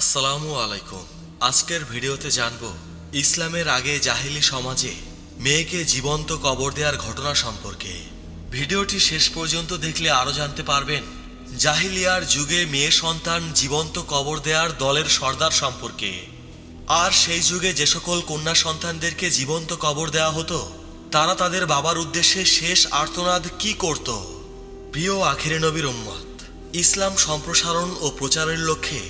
আসসালামু আলাইকুম। আজকের ভিডিওতে জানব, ইসলামের আগে জাহিলি সমাজে মেয়েকে জীবন্ত কবর দেওয়ার ঘটনা সম্পর্কে। ভিডিওটি শেষ পর্যন্ত দেখলে আরও জানতে পারবেন, জাহিলিয়ার যুগে মেয়ে সন্তান জীবন্ত কবর দেওয়ার দলের সর্দার সম্পর্কে। আর সেই যুগে যে সকল কন্যা সন্তানদেরকে জীবন্ত কবর দেওয়া হতো, তারা তাদের বাবার উদ্দেশ্যে শেষ আর্তনাদ কি করত? প্রিয় আখেরে নবীর উম্মত, ইসলাম সম্প্রসারণ ও প্রচারের লক্ষ্যে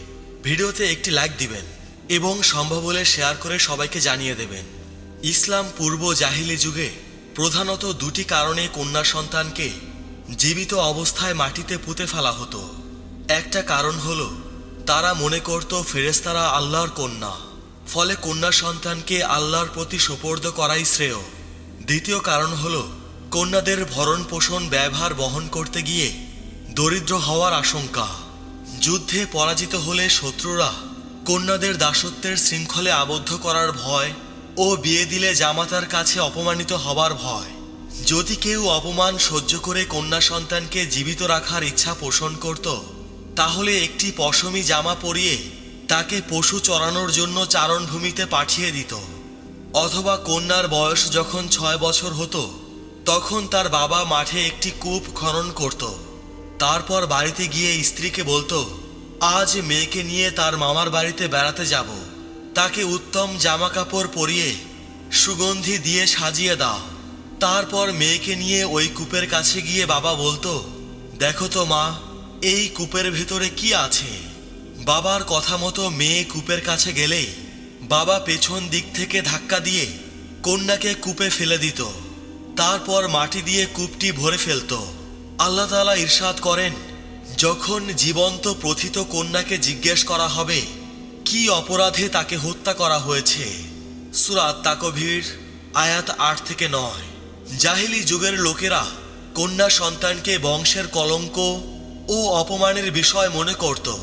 ভিডিওতে একটি লাইক দিবেন এবং সম্ভব হলে শেয়ার করে সবাইকে জানিয়ে দেবেন। ইসলাম পূর্ব জাহিলি যুগে প্রধানত দুটি কারণে কন্যা সন্তানকে জীবিত অবস্থায় মাটিতে পুঁতে ফেলা হতো। একটা কারণ হল, তারা মনে করত ফেরেস্তারা আল্লাহর কন্যা, ফলে কন্যা সন্তানকে আল্লাহর প্রতি সোপর্দ করাই শ্রেয়। দ্বিতীয় কারণ হল, কন্যাদের ভরণ পোষণ ব্যবহার বহন করতে গিয়ে দরিদ্র হওয়ার আশঙ্কা। যুদ্ধে পরাজিত হলে শত্রুরা কন্যাদের দাসত্বের শৃঙ্খলে আবদ্ধ করার ভয় ও বিয়ে দিলে জামাতার কাছে অপমানিত হবার ভয়। যদি কেউ অপমান সহ্য করে কন্যা সন্তানকে জীবিত রাখার ইচ্ছা পোষণ করত, তাহলে একটি পশমি জামা পরিয়ে তাকে পশু চড়ানোর জন্য চারণভূমিতে পাঠিয়ে দিত। অথবা কন্যার বয়স যখন ছয় বছর হতো, তখন তার বাবা মাঠে একটি কূপ খনন করত। তারপর বাড়িতে গিয়ে স্ত্রীকে বলতো, আজ মেয়েকে নিয়ে তার মামার বাড়িতে বেড়াতে যাব। তাকে উত্তম জামা কাপড় পরিয়ে সুগন্ধি দিয়ে সাজিয়ে দাও। তারপর মেয়েকে নিয়ে ওই কূপের কাছে গিয়ে বাবা বলতো, দেখো তো মা, এই কূপের ভেতরে কি আছে? বাবার কথা মতো মেয়ে কূপের কাছে গেলেই বাবা পেছন দিক থেকে ধাক্কা দিয়ে কন্যাকে কূপে ফেলে দিত। তারপর মাটি দিয়ে কূপটি ভরে ফেলত। আল্লাহ তাআলা ইরশাদ করেন, যখন জীবন্ত প্রথিত কন্যাকে জিজ্ঞেস করা হবে, কি অপরাধে তাকে হত্যা করা হয়েছে? সুরাত তাকভীর আয়াত আট থেকে নয়। জাহিলি যুগের লোকেরা কন্যা সন্তানকে বংশের কলঙ্ক ও অপমানের বিষয় মনে করত।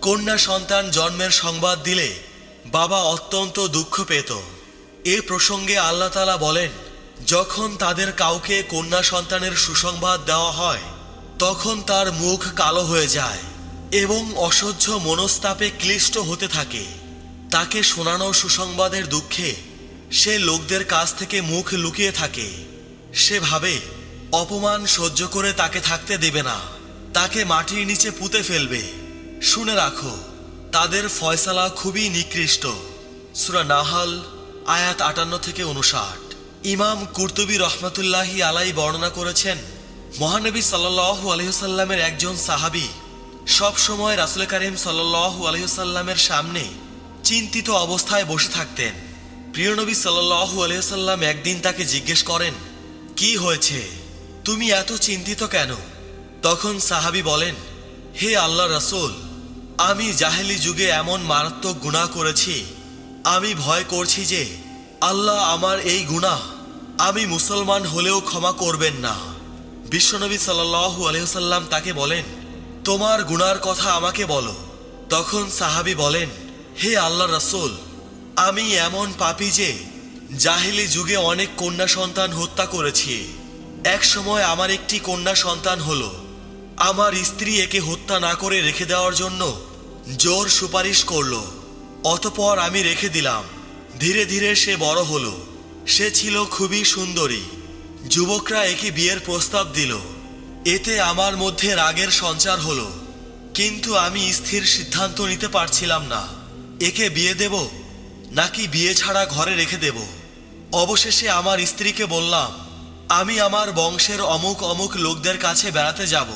কন্যা সন্তান জন্মের সংবাদ দিলে বাবা অত্যন্ত দুঃখ পেত। এ প্রসঙ্গে আল্লাহ তালা বলেন যখন তাদের কাউকে কন্যা সন্তানের সুসংবাদ দেওয়া হয়, তখন তার মুখ কালো হয়ে যায় এবং অসহ্য মনস্তাপে ক্লিষ্ট হতে থাকে। তাকে শোনানো সুসংবাদের দুঃখে সে লোকদের কাছ থেকে মুখ লুকিয়ে থাকে। সে ভাবে, অপমান সহ্য করে তাকে থাকতে দেবে না। তাকে মাটির নিচে পুঁতে ফেলবে। শুনে রাখো, তাদের ফয়সালা খুবই নিকৃষ্ট। সুরা নাহাল, আয়াত আটান্ন থেকে উনষাট ইমাম কুর্তুবী রহমতুল্লাহি আলাই বর্ণনা করেছেন, মহানবী সাল্লাল্লাহু আলহিহসাল্লামের একজন সাহাবি সব সময় রাসুল করিম সাল্লাল্লাহু আলহিহসাল্লামের সামনে চিন্তিত অবস্থায় বসে থাকতেন। প্রিয় নবী সাল্লাল্লাহু আলহিহসাল্লাম একদিন তাকে জিজ্ঞেস করেন, কি হয়েছে? তুমি এত চিন্তিত কেন? তখন সাহাবি বলেন, হে আল্লাহ রাসূল, আমি জাহেলি যুগে এমন মারাত্মক গুনাহ করেছি। আমি ভয় করছি যে আল্লাহ আমার এই গুনাহ আমি মুসলমান হলেও ক্ষমা করবেন না। বিশ্বনবী সাল্লাল্লাহু আলহিহসাল্লাম তাকে বলেন, তোমার গুনার কথা আমাকে বলো। তখন সাহাবি বলেন, হে আল্লাহ রাসূল, আমি এমন পাপি যে জাহিলি যুগে অনেক কন্যা সন্তান হত্যা করেছি। এক সময় আমার একটি কন্যা সন্তান হলো। আমার স্ত্রী একে হত্যা না করে রেখে দেওয়ার জন্য জোর সুপারিশ করল। অতপর আমি রেখে দিলাম। ধীরে ধীরে সে বড় হলো। সে ছিল খুবই সুন্দরী। যুবকরা একে বিয়ের প্রস্তাব দিল। এতে আমার মধ্যে রাগের সঞ্চার হলো। কিন্তু আমি স্থির সিদ্ধান্ত নিতে পারছিলাম না। একে বিয়ে দেব? নাকি বিয়ে ছাড়া ঘরে রেখে দেব? অবশেষে আমার স্ত্রীকে বললাম, আমি আমার বংশের অমুক অমুক লোকদের কাছে বেড়াতে যাব।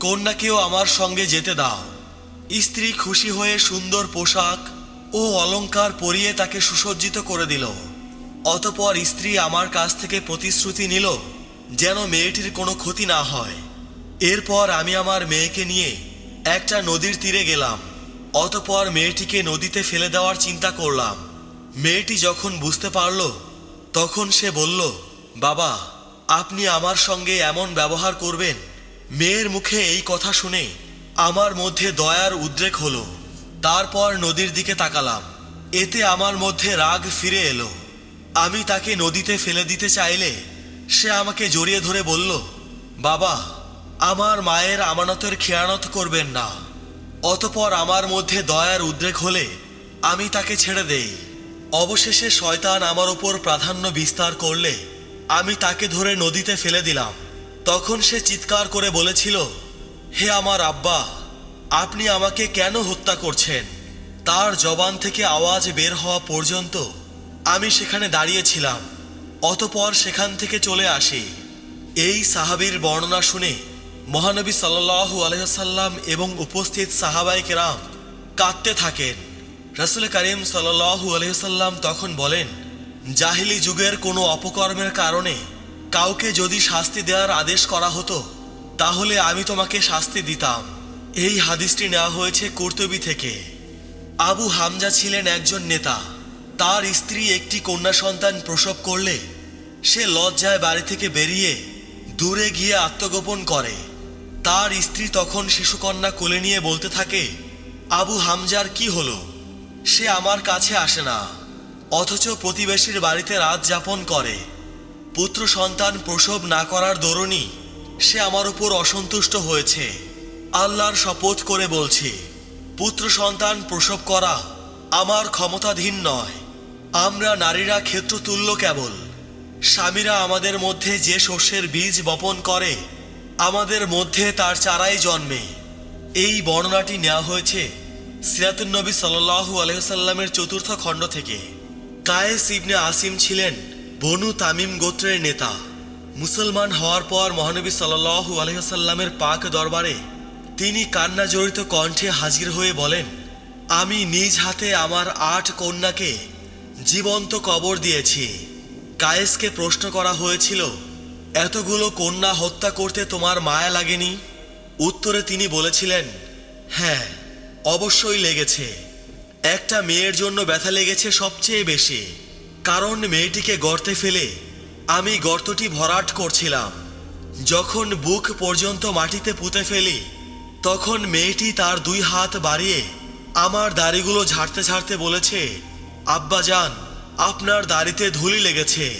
কন্যাকেও আমার সঙ্গে যেতে দাও। স্ত্রী খুশি হয়ে সুন্দর পোশাক ও অলংকার পরিয়ে তাকে সুসজ্জিত করে দিল। অতপর স্ত্রী আমার কাছ থেকে প্রতিশ্রুতি নিল যেন মেয়েটির কোনো ক্ষতি না হয়। এরপর আমি আমার মেয়েকে নিয়ে একটা নদীর তীরে গেলাম। অতপর মেয়েটিকে নদীতে ফেলে দেওয়ার চিন্তা করলাম। মেয়েটি যখন বুঝতে পারল, তখন সে বলল, বাবা, আপনি আমার সঙ্গে এমন ব্যবহার করবেন। মেয়ের মুখে এই কথা শুনে আমার মধ্যে দয়ার উদ্রেক হলো। তারপর নদীর দিকে তাকালাম। এতে আমার মধ্যে রাগ ফিরে এলো। আমি তাকে নদীতে ফেলে দিতে চাইলে সে আমাকে জড়িয়ে ধরে বলল, বাবা, আমার মায়ের আমানতের খেয়ানত করবেন না। অতপর আমার মধ্যে দয়ার উদ্রেক হলে আমি তাকে ছেড়ে দেই। অবশেষে শয়তান আমার উপর প্রাধান্য বিস্তার করলে আমি তাকে ধরে নদীতে ফেলে দিলাম। তখন সে চিৎকার করে বলেছিল, হে আমার আব্বা আপনি আমাকে কেন হত্যা করছেন? তার জবান থেকে আওয়াজ বের হওয়া পর্যন্ত আমি সেখানে দাঁড়িয়েছিলাম, অতপর সেখান থেকে চলে আসি। এই সাহাবীর বর্ণনা শুনে মহানবী সাল্লাল্লাহু আলহ্লাম এবং উপস্থিত সাহাবাই কেরাম কাঁদতে থাকেন। রাসুল করিম সাল্লাল্লাহু আলহ্লাম তখন বলেন, জাহিলি যুগের কোনো অপকর্মের কারণে কাউকে যদি শাস্তি দেওয়ার আদেশ করা হতো, তাহলে আমি তোমাকে শাস্তি দিতাম। এই হাদিসটি নেওয়া হয়েছে কর্তবী থেকে। আবু হামজা ছিলেন একজন নেতা। তার স্ত্রী একটি কন্যা সন্তান প্রসব করলে সে লজ্জায় বাড়ি থেকে বেরিয়ে দূরে গিয়ে আত্মগোপন করে। তার স্ত্রী তখন শিশুকন্যা কোলে নিয়ে বলতে থাকে, আবু হামজার কি হলো? সে আমার কাছে আসে না। অথচ প্রতিবেশীর বাড়িতে রাত যাপন করে। পুত্র সন্তান প্রসব না করার দরুনই সে আমার উপর অসন্তুষ্ট হয়েছে। আল্লাহর শপথ করে বলছি, পুত্র সন্তান প্রসব করা আমার ক্ষমতাধীন নয়। আমরা নারীরা ক্ষেত্রতুল্য কেবল। স্বামীরা আমাদের মধ্যে যে শস্যের বীজ বপন করে, আমাদের মধ্যে তার চারাই জন্মে। এই বর্ণনাটি নেওয়া হয়েছে সিরাতুন্নবী সাল্লাল্লাহু আলহ্লামের চতুর্থ খণ্ড থেকে। কায়েস ইবনে আসিম ছিলেন বনু তামিম গোত্রের নেতা। মুসলমান হওয়ার পর মহানবী সাল্লাল্লাহু আলহ্লামের পাক দরবারে তিনি কান্না জড়িত কণ্ঠে হাজির হয়ে বলেন, আমি নিজ হাতে আমার আট কন্যাকে জীবন্ত কবর দিয়েছি। কায়েসকে প্রশ্ন করা হয়েছিল, এতগুলো কন্যা হত্যা করতে তোমার মায়া লাগেনি? উত্তরে তিনি বলেছিলেন হ্যাঁ অবশ্যই লেগেছে। একটা মেয়ের জন্য ব্যথা লেগেছে সবচেয়ে বেশি, কারণ মেয়েটিকে গর্তে ফেলে আমি গর্তটি ভরাট করছিলাম। যখন বুক পর্যন্ত মাটিতে পুঁতে ফেলি তখন মেয়েটি তার দুই হাত বাড়িয়ে আমার দাড়িগুলো ঝাড়তে ঝাড়তে বলেছে, আব্বা যান, আপনার দাড়িতে ধুলি লেগেছে।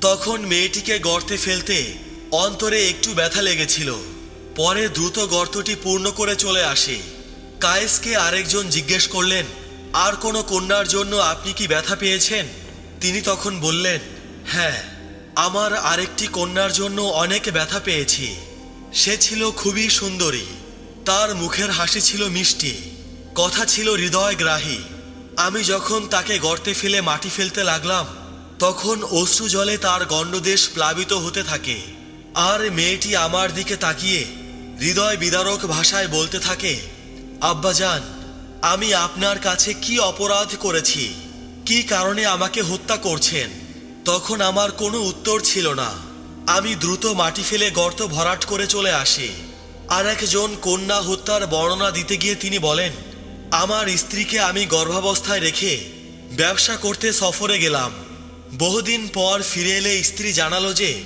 তখন মেয়েটিকে গর্তে ফেলতে অন্তরে একটু ব্যথা লেগেছিল। পরে দ্রুত গর্তটি পূর্ণ করে চলে আসে। কায়েসকে আরেকজন জিজ্ঞেস করলেন, আর কোনো কন্যার জন্য আপনি কি ব্যথা পেয়েছেন? তিনি তখন বললেন হ্যাঁ আমার আরেকটি কন্যার জন্য অনেক ব্যথা পেয়েছি। সে ছিল খুবই সুন্দরী। তার মুখের হাসি ছিল মিষ্টি। কথা ছিল হৃদয়গ্রাহী। আমি যখন তাকে গর্তে ফেলে মাটি ফেলতে লাগলাম, তখন অশ্রু জলে তার গণ্ডদেশ প্লাবিত হতে থাকে। আর মেয়েটি আমার দিকে তাকিয়ে হৃদয় বিদারক ভাষায় বলতে থাকে, আব্বাজান, আমি আপনার কাছে কি অপরাধ করেছি? কি কারণে আমাকে হত্যা করছেন? তখন আমার কোনো উত্তর ছিল না। আমি দ্রুত মাটি ফেলে গর্ত ভরাট করে চলে আসি। আর একজন কন্যা হত্যার বর্ণনা দিতে গিয়ে তিনি বলেন, আমার স্ত্রীকে আমি গর্ভাবস্থায় রেখে ব্যবসা করতে সফরে গেলাম। বহুদিন পর ফিরে এলে স্ত্রী জানালো যে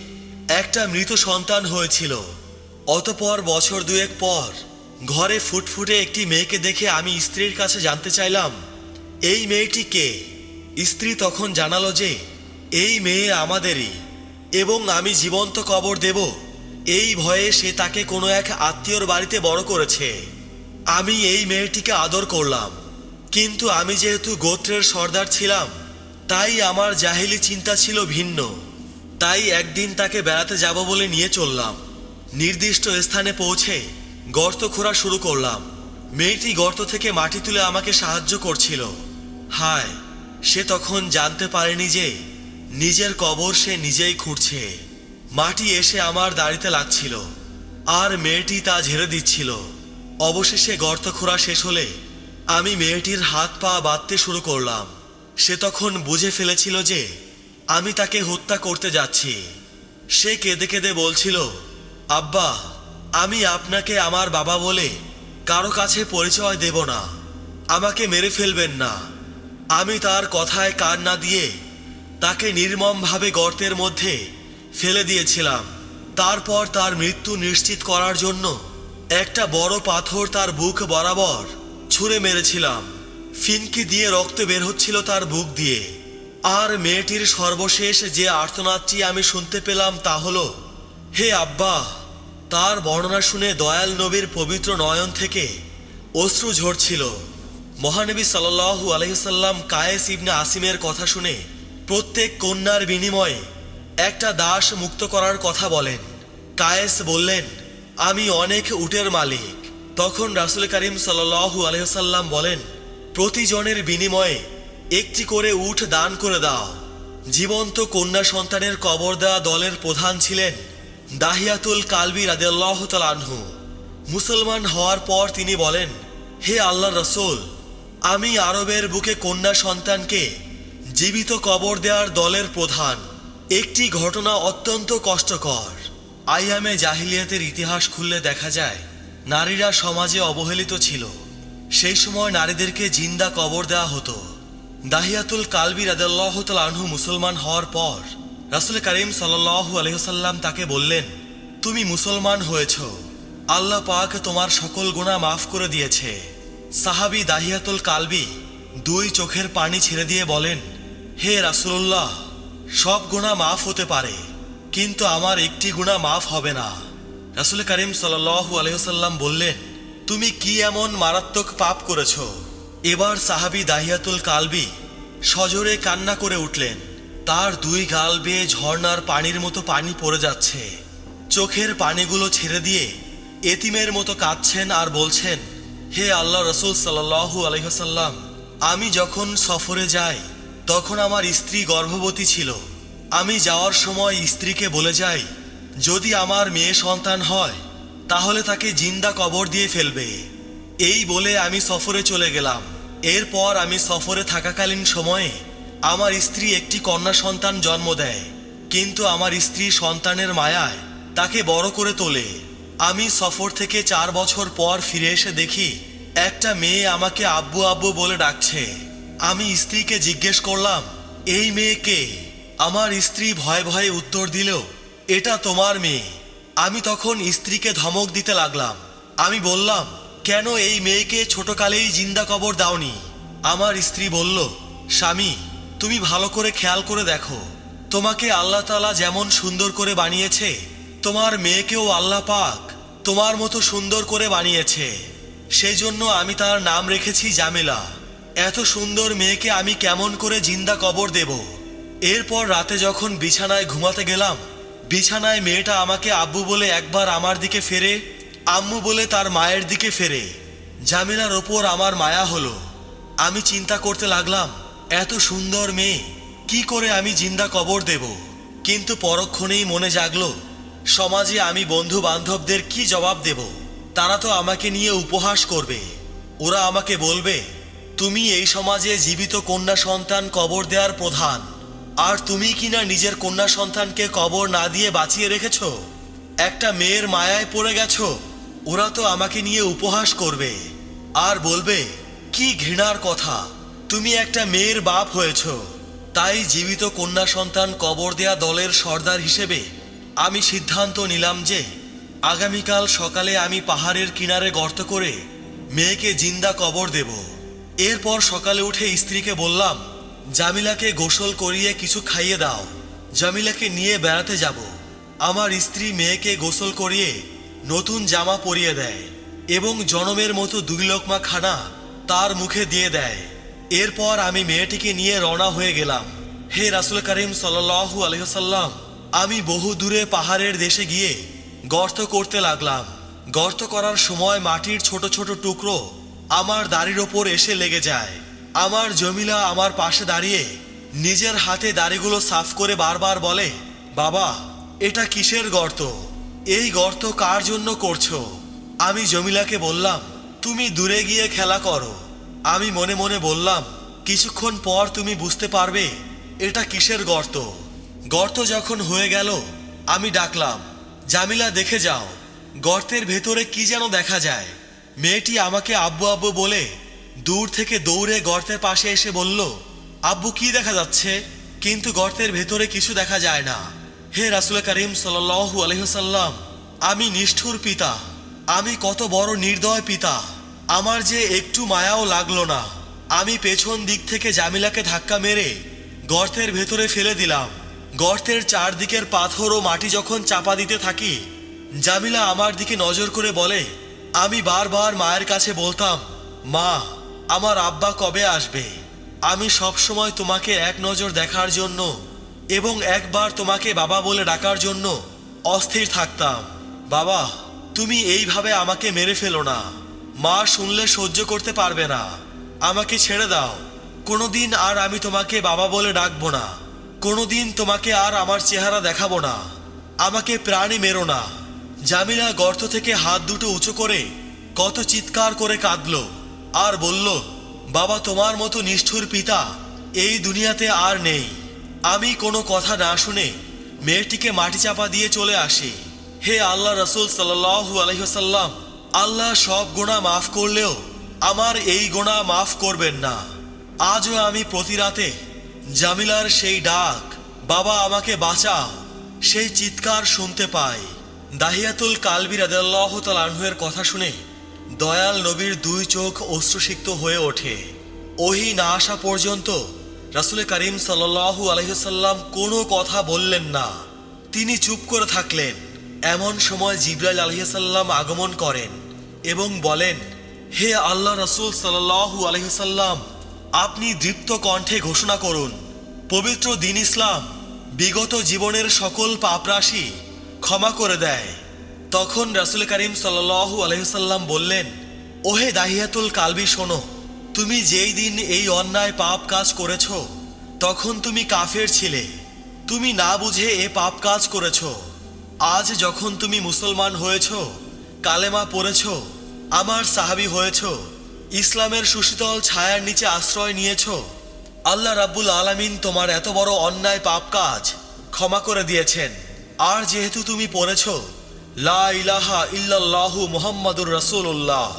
একটা মৃত সন্তান হয়েছিল। অতপর বছর দুয়েক পর ঘরে ফুটফুটে একটি মেয়েকে দেখে আমি স্ত্রীর কাছে জানতে চাইলাম, এই মেয়েটি কে? স্ত্রী তখন জানালো যে, এই মেয়ে আমাদেরই এবং আমি জীবন্ত কবর দেব। এই ভয়ে সে তাকে কোনো এক আত্মীয়র বাড়িতে বড় করেছে। আমি এই মেয়েটিকে আদর করলাম। কিন্তু আমি যেহেতু গোত্রের সর্দার ছিলাম, তাই আমার জাহিলি চিন্তা ছিল ভিন্ন। তাই একদিন তাকে বেড়াতে যাব বলে নিয়ে চললাম। নির্দিষ্ট স্থানে পৌঁছে গর্ত খোঁড়া শুরু করলাম। মেয়েটি গর্ত থেকে মাটি তুলে আমাকে সাহায্য করছিল। হায়, সে তখন জানতে পারেনি যে নিজের কবর সে নিজেই খুঁড়ছে। মাটি এসে আমার দাড়িতে লাগছিল, আর মেয়েটি তা ঝেড়ে দিচ্ছিল। অবশেষে গর্ত খোঁড়া শেষ হলে আমি মেয়েটির হাত পা বাঁধতে শুরু করলাম। সে তখন বুঝে ফেলেছিল যে আমি তাকে হত্যা করতে যাচ্ছি। সে কেঁদে কেঁদে বলছিল, আব্বা, আমি আপনাকে আমার বাবা বলে কারও কাছে পরিচয় দেব না। আমাকে মেরে ফেলবেন না। আমি তার কথায় কান না দিয়ে তাকে নির্মমভাবে গর্তের মধ্যে ফেলে দিয়েছিলাম। তারপর তার মৃত্যু নিশ্চিত করার জন্য একটা বড় পাথর তার বুক বরাবর ছুঁড়ে মেরেছিলাম। ফিনকি দিয়ে রক্ত বের হচ্ছিল তার বুক দিয়ে। আর মেয়েটির সর্বশেষ যে আর্তনাদটি আমি শুনতে পেলাম তা হলো, হে আব্বা, তার বর্ণনা শুনে দয়াল নবীর পবিত্র নয়ন থেকে অশ্রু ঝরছিল। মহানবী সাল্লাল্লাহু আলহিসাল্লাম কায়েস ইবনে আসিমের কথা শুনে প্রত্যেক কন্যার বিনিময়ে একটা দাস মুক্ত করার কথা বলেন। কায়েস বললেন, আমি অনেক উটের মালিক। তখন রাসুল করিম সাল্লাল্লাহু আলহিসাল্লাম বলেন, প্রতিজনের বিনিময়ে একটি করে উঠ দান করে দাও। জীবন্ত কন্যা সন্তানের কবর দেওয়া দলের প্রধান ছিলেন দাহিয়াতুল কালবি রাদিয়াল্লাহু তাআলা আনহু। মুসলমান হওয়ার পর তিনি বলেন, হে আল্লাহ রসুল, আমি আরবের বুকে কন্যা সন্তানকে জীবিত কবর দেওয়ার দলের প্রধান। একটি ঘটনা অত্যন্ত কষ্টকর। আইয়ামে জাহিলিয়াতের ইতিহাস খুললে দেখা যায়, নারীরা সমাজে অবহেলিত ছিল। সেই সময় নারীদেরকে জিন্দা কবর দেওয়া হতো। দাহিয়াতুল কালবি রাদাল্লাহ আনহু মুসলমান হওয়ার পর, রাসুল করিম সাল্লাল্লাহু আলহিহাল্লাম তাকে বললেন, তুমি মুসলমান হয়েছ। আল্লাহ পাক তোমার সকল গুণা মাফ করে দিয়েছে। সাহাবি দাহিয়াতুল কালবি দুই চোখের পানি ছেড়ে দিয়ে বলেন, হে রাসুল্লাহ সব গুণা মাফ হতে পারে, কিন্তু আমার একটি গুণা মাফ হবে না। রাসুল করিম সাল্লাল্লাহু আলহিহাল্লাম বললেন, তুমি কি এমন মারাত্মক পাপ করেছ? এবার সাহাবি দাহিয়াতুল কালবি সজোরে কান্না করে উঠলেন। তার দুই গাল বেয়ে ঝর্ণার পানির মতো পানি পড়ে যাচ্ছে। চোখের পানিগুলো ছেড়ে দিয়ে এতিমের মতো কাঁদছেন আর বলছেন, হে আল্লাহ রসুল সাল্লাহু আলহ্লাম আমি যখন সফরে যাই তখন আমার স্ত্রী গর্ভবতী ছিল। আমি যাওয়ার সময় স্ত্রীকে বলে যাই, যদি আমার মেয়ে সন্তান হয়, তাহলে তাকে জিন্দা কবর দিয়ে ফেলবে। এই বলে আমি সফরে চলে গেলাম। এরপর আমি সফরে থাকাকালীন সময়ে আমার স্ত্রী একটি কন্যা সন্তান জন্ম দেয়। কিন্তু আমার স্ত্রী সন্তানের মায়ায় তাকে বড় করে তোলে। আমি সফর থেকে চার বছর পর ফিরে এসে দেখি, একটা মেয়ে আমাকে আব্বু আব্বু বলে ডাকছে। আমি স্ত্রীকে জিজ্ঞেস করলাম, এই মেয়েকে আমার স্ত্রী ভয়ে ভয়ে উত্তর দিল, এটা তোমার মেয়ে। আমি তখন স্ত্রীকে ধমক দিতে লাগলাম। আমি বললাম, কেন এই মেয়েকে ছোটকালেই জিন্দা কবর দাওনি? আমার স্ত্রী বলল, স্বামী, তুমি ভালো করে খেয়াল করে দেখো। তোমাকে আল্লাহ তালা যেমন সুন্দর করে বানিয়েছে, তোমার মেয়েকেও আল্লাহ পাক তোমার মতো সুন্দর করে বানিয়েছে। সেই জন্য আমি তার নাম রেখেছি জামেলা। এত সুন্দর মেয়েকে আমি কেমন করে জিন্দা কবর দেব? এরপর রাতে যখন বিছানায় ঘুমাতে গেলাম, বিছানায় মেয়েটা আমাকে আব্বু বলে একবার আমার দিকে ফেরে, আম্মু বলে তার মায়ের দিকে ফেরে। জামিলার ওপর আমার মায়া হলো। আমি চিন্তা করতে লাগলাম, এত সুন্দর মেয়ে, কি করে আমি জিন্দা কবর দেব? কিন্তু পরক্ষণেই মনে জাগলো, সমাজে আমি বন্ধু বান্ধবদের কি জবাব দেব? তারা তো আমাকে নিয়ে উপহাস করবে। ওরা আমাকে বলবে তুমি এই সমাজে জীবিত কন্যা সন্তান কবর দেওয়ার প্রধান। আর তুমি কিনা নিজের কন্যা সন্তানকে কবর না দিয়ে বাঁচিয়ে রেখেছ? একটা মেয়ের মায়ায় পড়ে গেছো? ওরা তো আমাকে নিয়ে উপহাস করবে। আর বলবে, কি ঘৃণার কথা। তুমি একটা মেয়ের বাপ হয়েছ। তাই জীবিত কন্যা সন্তান কবর দেয়া দলের সর্দার হিসেবে আমি সিদ্ধান্ত নিলাম যে, আগামীকাল সকালে আমি পাহাড়ের কিনারে গর্ত করে মেয়েকে জিন্দা কবর দেব। এরপর সকালে উঠে স্ত্রীকে বললাম, জামিলাকে গোসল করিয়ে কিছু খাইয়ে দাও। জামিলাকে নিয়ে বেড়াতে যাব। আমার স্ত্রী মেয়েকে গোসল করিয়ে নতুন জামা পরিয়ে দেয় এবং জনমের মতো দুই লোকমা খানা তার মুখে দিয়ে দেয়। এরপর আমি মেয়েটিকে নিয়ে রওনা হয়ে গেলাম। হে রাসুল করিম সাল্লাহু আলহ্লাম আমি বহু দূরে পাহাড়ের দেশে গিয়ে গর্ত করতে লাগলাম। গর্ত করার সময় মাটির ছোট ছোট টুকরো আমার দাড়ির ওপর এসে লেগে যায়। আমার জমিলা আমার পাশে দাঁড়িয়ে নিজের হাতে দাড়িগুলো সাফ করে বারবার বলে, বাবা, এটা কিসের গর্ত? এই গর্ত কার জন্য করছ? আমি জমিলাকে বললাম, তুমি দূরে গিয়ে খেলা করো। আমি মনে মনে বললাম, কিছুক্ষণ পর তুমি বুঝতে পারবে এটা কিসের গর্ত? গর্ত যখন হয়ে গেল, আমি ডাকলাম, জামিলা, দেখে যাও, গর্তের ভেতরে কি যেন দেখা যায়। মেয়েটি আমাকে আব্বু আব্বু বলে দূর থেকে দৌড়ে গর্তের পাশে এসে বলল, আব্বু, কি দেখা যাচ্ছে? কিন্তু গর্তের ভেতরে কিছু দেখা যায় না। হে রাসুল করিম সাল্লাহু আলহ্লাম আমি নিষ্ঠুর পিতা। আমি কত বড় নির্দয় পিতা। আমার যে একটু মায়াও লাগল না। আমি পেছন দিক থেকে জামিলাকে ধাক্কা মেরে গর্তের ভেতরে ফেলে দিলাম। গর্তের চারদিকের পাথর ও মাটি যখন চাপা দিতে থাকি, জামিলা আমার দিকে নজর করে বলে আমি বারবার মায়ের কাছে বলতাম, মা, আমার আব্বা কবে আসবে? আমি সবসময় তোমাকে এক নজর দেখার জন্য এবং একবার তোমাকে বাবা বলে ডাকার জন্য অস্থির থাকতাম। বাবা, তুমি এইভাবে আমাকে মেরে ফেলো না। মা শুনলে সহ্য করতে পারবে না। আমাকে ছেড়ে দাও। কোনোদিন আর আমি তোমাকে বাবা বলে ডাকবো না। কোনোদিন তোমাকে আর আমার চেহারা দেখাবো না। আমাকে প্রাণী মেরো না। জামিলা গর্ত থেকে হাত দুটো উঁচু করে কত চিৎকার করে কাঁদল আর বলল, বাবা, তোমার মতো নিষ্ঠুর পিতা এই দুনিয়াতে আর নেই। আমি কোনো কথা না শুনে মেয়েটিকে মাটি চাপা দিয়ে চলে আসি। হে আল্লাহ রসুল সাল্লাহু আলহিহাল্লাম আল্লাহ সব গোনা মাফ করলেও আমার এই গোনা মাফ করবেন না। আজও আমি প্রতি রাতে জামিলার সেই ডাক, বাবা, আমাকে বাঁচাও। সেই চিৎকার শুনতে পাই। দাহিয়াতুল কালবি রাদাল্লাহ তালাহের কথা শুনে দয়াল নবীর দুই চোখ অশ্রুসিক্ত হয়ে ওঠে। ওহি না আসা পর্যন্ত রাসুল করিম সাল্লাহু আলহিসাল্লাম কোনো কথা বললেন না। তিনি চুপ করে থাকলেন। এমন সময় জিব্রাইল আলহিসাল্লাম আগমন করেন এবং বলেন, হে আল্লাহ রসুল সাল্লাহু আলহিসাল্লাম আপনি দৃপ্ত কণ্ঠে ঘোষণা করুন, পবিত্র দিন ইসলাম, বিগত জীবনের সকল পাপরাশি ক্ষমা করে দেয়। তখন রাসুল করিম সাল্লাহু আলহিসাল্লাম বললেন, ওহে দাহিয়াতুল কালবি, শোনো, তুমি যেই দিন এই অন্যায় পাপ কাজ করেছ, তখন তুমি কাফের ছিলে। তুমি না বুঝে এ পাপ কাজ করেছ। আজ যখন তুমি মুসলমান হয়েছ, কালেমা পড়েছ, আমার সাহাবি হয়েছ, ইসলামের সুশীতল ছায়ার নিচে আশ্রয় নিয়েছ, আল্লাহ রাব্বুল আলামিন তোমার এত বড় অন্যায় পাপ কাজ ক্ষমা করে দিয়েছেন। আর যেহেতু তুমি পড়েছ, লা ইলাহা ইল্লাল্লাহু মুহাম্মাদুর রাসূলুল্লাহ,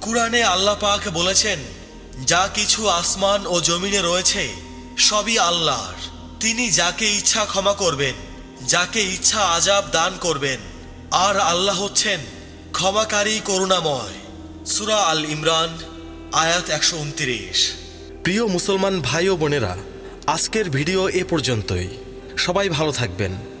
কুরআনে আল্লাহ পাক বলেছেন, যা কিছু আসমান ও জমিনে রয়েছে, সবই আল্লাহর। তিনি যাকে ইচ্ছা ক্ষমা করবেন, যাকে ইচ্ছা আজাব দান করবেন, আর আল্লাহ হচ্ছেন ক্ষমাকারী করুণাময়। সুরা আল ইমরান, আয়াত একশো উনত্রিশ। প্রিয় মুসলমান ভাই ও বোনেরা, আজকের ভিডিও এ পর্যন্তই। সবাই ভালো থাকবেন।